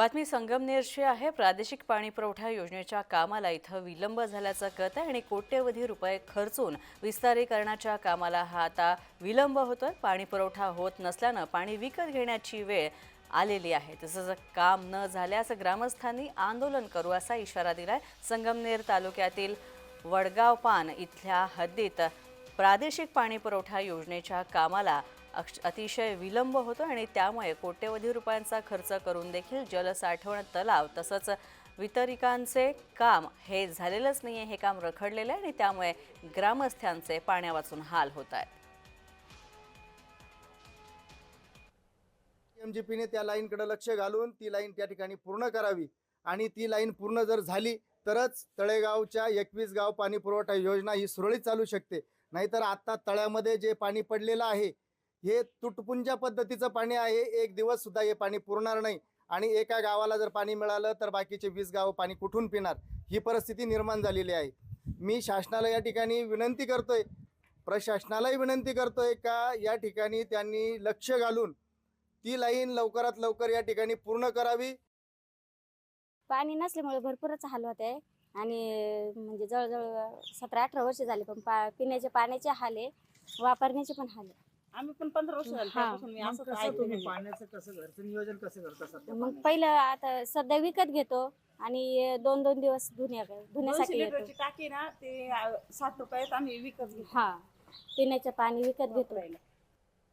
बातमी संगमनेरची आहे. प्रादेशिक पाणी पुरवठा योजनेच्या कामाला इथं विलंब झाल्याचं कळत आहे आणि कोट्यवधी रुपये खर्चून विस्तारीकरणाच्या कामाला हा आता विलंब होतोय. पाणी पुरवठा होत नसल्यानं पाणी विकत घेण्याची वेळ आलेली आहे. तसंच काम न झाल्यास ग्रामस्थांनी आंदोलन करू असा इशारा दिलाय. संगमनेर तालुक्यातील वडगाव पान इथल्या हद्दीत प्रादेशिक पाणी पुरवठा योजनेच्या कामाला अक्ष- अतिशय विलंब होतो आणि त्यामुळे कोट्यवधी रुपयांचा खर्च करून देखील जलसाठवण तलाव तसंच वितरिकांचे काम हे झालेलंच नाही आहे हे काम रखडलेलं आहे आणि त्यामुळे ग्रामस्थांचे पाण्यावाचून हाल होत आहेत. एमजीपीने त्या लाईनकडे लक्ष घालून ती लाईन त्या ठिकाणी पूर्ण करावी आणि ती लाईन पूर्ण जर झाली तरच तळेगावच्या एकवीस गाव पाणी पुरवठा योजना ही सुरळीत चालू शकते. नाहीतर आत्ता तळ्यामध्ये जे पाणी पडलेलं आहे हे तुटपुंजा पद्धतीचं पाणी आहे. एक दिवस सुद्धा हे पाणी पुरणार नाही. आणि एका गावाला जर पाणी मिळालं तर बाकीचे वीस गावं पाणी कुठून पिणार? ही परिस्थिती निर्माण झालेली आहे. मी शासनाला या ठिकाणी विनंती करतोय. प्रशासनालाही विनंती करतोय का या ठिकाणी त्यांनी लक्ष घालून ती लाईन लवकरात लवकर या ठिकाणी पूर्ण करावी? पाणी नसल्यामुळे भरपूरच हाल होत आहे. आणि म्हणजे जवळजवळ सतरा अठरा वर्ष झाले पण पा पिण्याच्या पाण्याचे हाल आहे. वापरण्याचे पण हाल आहे आम्ही पण पंधरा वर्ष झाली हा. त्यापासून मी मग असंच कसं ऐकलं तुम्ही. पाण्याचं कसं घरचं नियोजन कसं करता सध्या मग पहिलं आता सध्या विकत घेतो आणि दोन दोन दिवस धुण्या दोनशे धुण्यासाठी येतो लिटरची टाकी ना ते साठ रुपयात आम्ही विकत घेतो हा पिण्याचं पाणी विकत घेतो वापरायला.